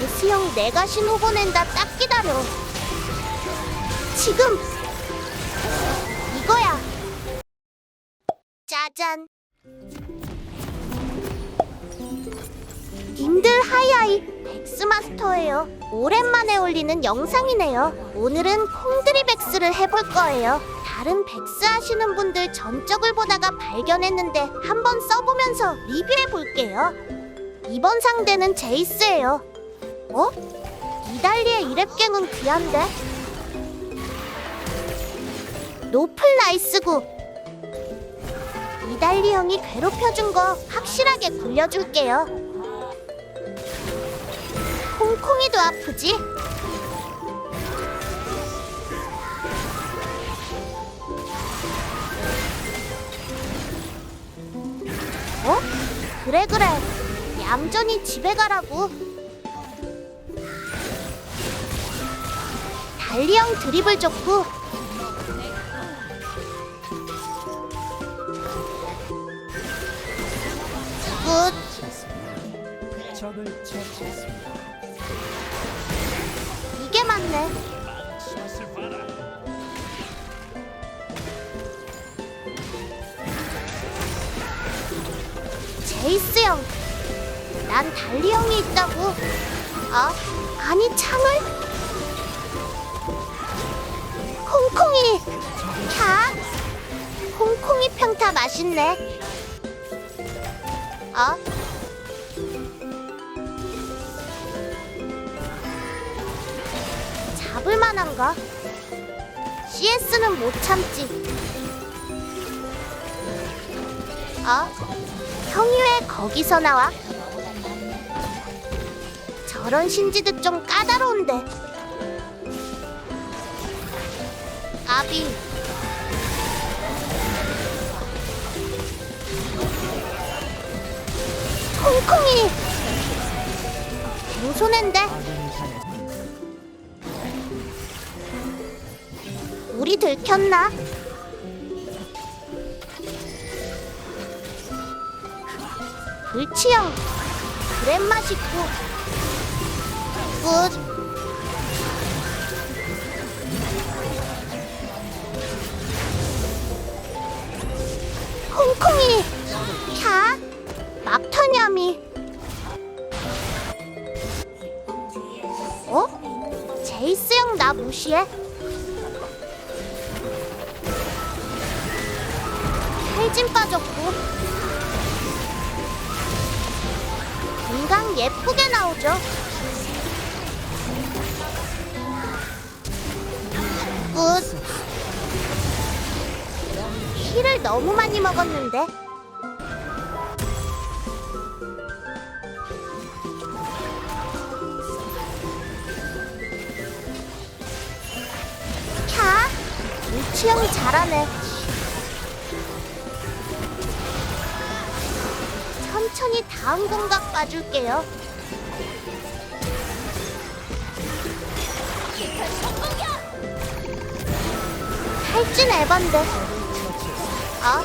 예수형 내가 신호 보낸다 딱 기다려. 지금. 이거야. 짜잔. 님들 하이하이. 백스마스터예요. 오랜만에 올리는 영상이네요. 오늘은 콩드리 백스를 해볼 거예요. 다른 백스 하시는 분들 전적을 보다가 발견했는데 한번 써보면서 리뷰해 볼게요. 이번 상대는 제이스예요 어? 이달리의 이랩갱은 귀한데? 노플 나이스구 이달리 형이 괴롭혀준 거 확실하게 굴려줄게요 콩콩이도 아프지? 어? 그래 그래 얌전히 집에 가라고 달리 형 드립을 줬고 굿 적을. 이게 맞네. 제이스 형. 난 달리 형이 있다고. 어? 아니 창을? 콩콩이. 자. 콩콩이 평타 맛있네. 어? 잡을 만한가? CS는 못 참지. 어? 형이 왜 거기서 나와? 저런 신지도 좀 까다로운데. 아비. 갱손인데 아군이 당했습니다. 우리 들켰나? 불치형 그랜 맛 있고 굿 콩콩이. 자 막타냐미. 어? 제이스 형 나 무시해? 탈진 빠졌고. 금강 예쁘게 나오죠? 굿 힐을 너무 많이 먹었는데 캬 우치형이 잘하네 천천히 다음 공각 봐줄게요. 탈진 에반데. 어?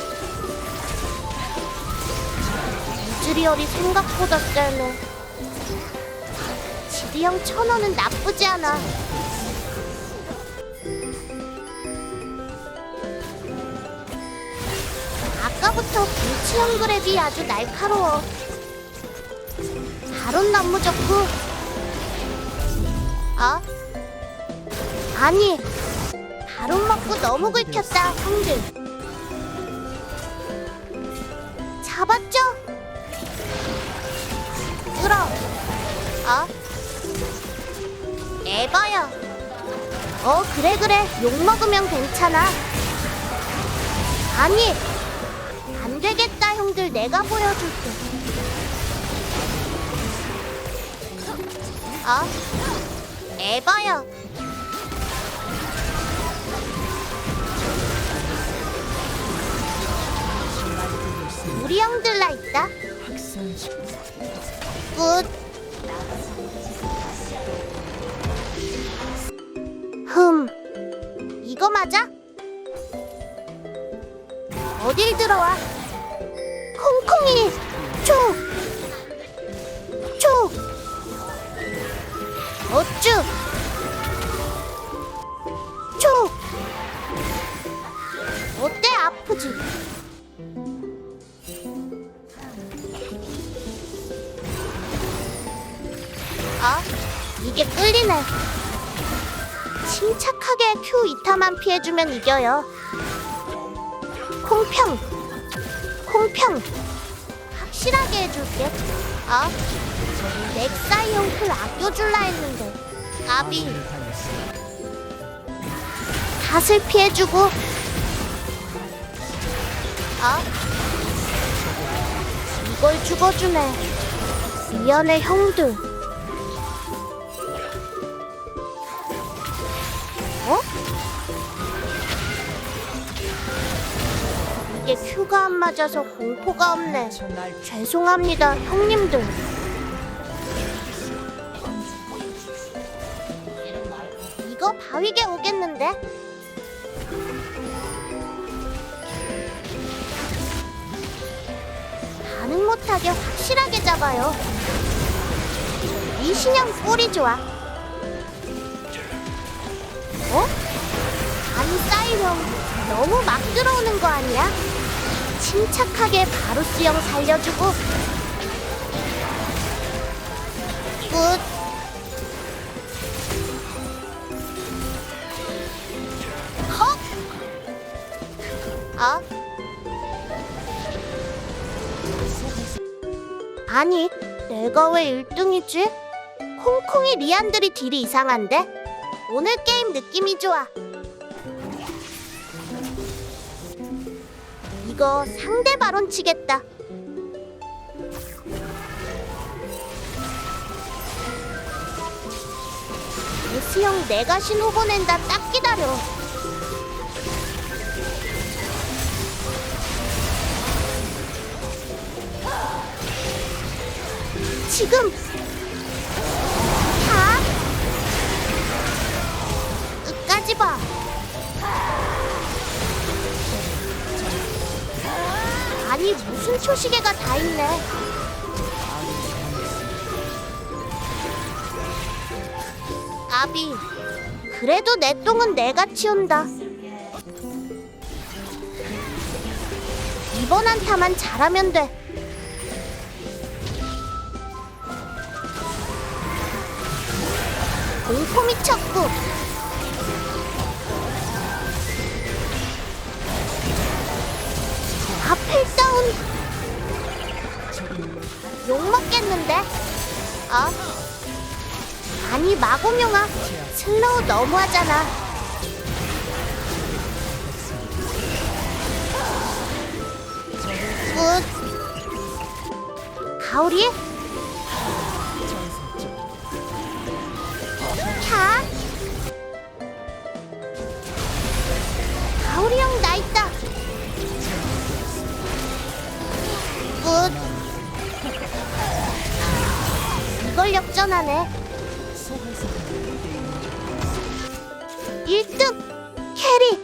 이즈리얼이 생각보다 세네. 지리형 천 원은 나쁘지 않아. 아까부터 불치형 그랩이 아주 날카로워. 바론 나무 좋고. 어? 아니, 바론 먹고 너무 긁혔다, 형들. 잡았죠? 끌어. 어? 에바야. 어, 그래, 그래. 욕 먹으면 괜찮아. 아니, 안 되겠다, 형들. 내가 보여줄게. 어? 에바야. 우리 형들 나 있다. 굿. 흠. 이거 맞아? 어딜 들어와? 콩콩이 초! 초! 어쭈 초 어때 아프지 아 이게 끌리네. 침착하게 Q 이타만 피해주면 이겨요. 콩평. 콩평. 확실하게 해줄게. 아 넥사이 형풀 아껴줄라 했는데. 당했습니다. 탓을 피해주고. 아 이걸 죽어주네. 미안해 형들 이게 큐가 안 맞아서 공포가 없네 죄송합니다 형님들 이거 바위게 오겠는데? 반응 못하게 확실하게 잡아요 이 신형 꼴이 좋아 어? 아니 사이령 너무 막 들어오는 거 아니야? 침착하게 바로 수영 살려주고 굿 헉! 아? 아니, 내가 왜 1등이지? 콩콩이 리안들이 딜이 이상한데? 오늘 게임 느낌이 좋아. 이거 상대 발언 치겠다. S형 내가 신호 보낸다 딱 기다려. 지금 초시계가 다 있네. 까비. 그래도 내 똥은 내가 치운다. 이번 한타만 잘하면 돼. 공포 미쳤고. 욕 먹겠는데? 아? 아니 마고명아 슬로우 너무하잖아. 굿. 가오리? 이걸 역전하네. 1등 캐리.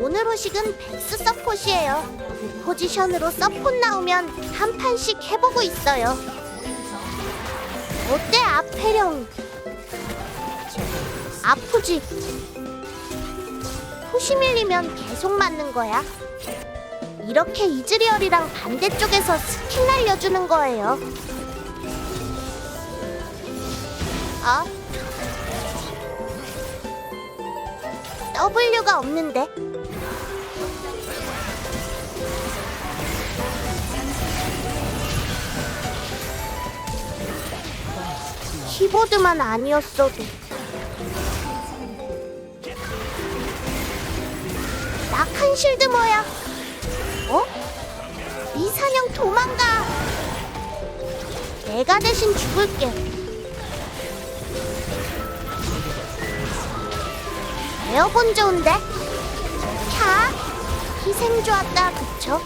오늘 호식은 백스 서폿이에요. 그 포지션으로 서폿 나오면 한 판씩 해보고 있어요. 어때 아페령? 아프지? 푸시 밀리면 계속 맞는 거야. 이렇게 이즈리얼이랑 반대쪽에서 스킬 날려주는 거예요. 아? W가 없는데? 키보드만 아니었어도 낙한 실드 뭐야? 어? 이 사냥 도망가 내가 대신 죽을게 에어본 좋은데? 캬 희생 좋았다 그쵸?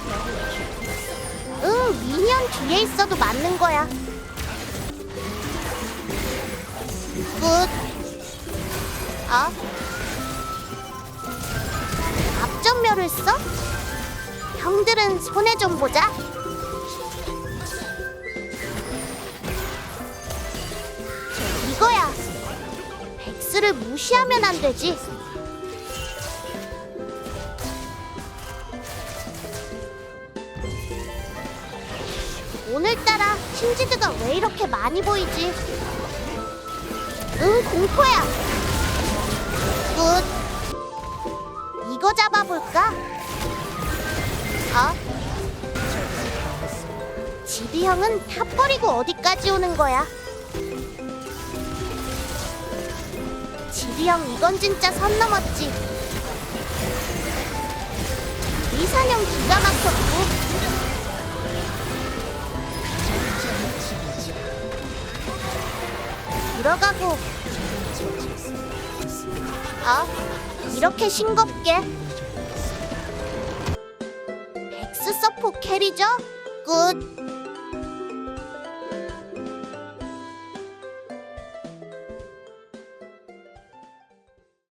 응 미니언 뒤에 있어도 맞는 거야 굿 아? 앞전멸을 써? 형들은 손해 좀 보자 이거야. 백스를 무시하면 안 되지. 오늘따라 신지드가 왜 이렇게 많이 보이지? 응, 공포야. 굿. 이거 잡아볼까? 어? 지비 형은 탑 버리고 어디까지 오는 거야? 지비 형 이건 진짜 선 넘었지. 이사형 기가 막혔 들어가고. 어? 이렇게 싱겁게. 백스 서포 캐리죠? 굿.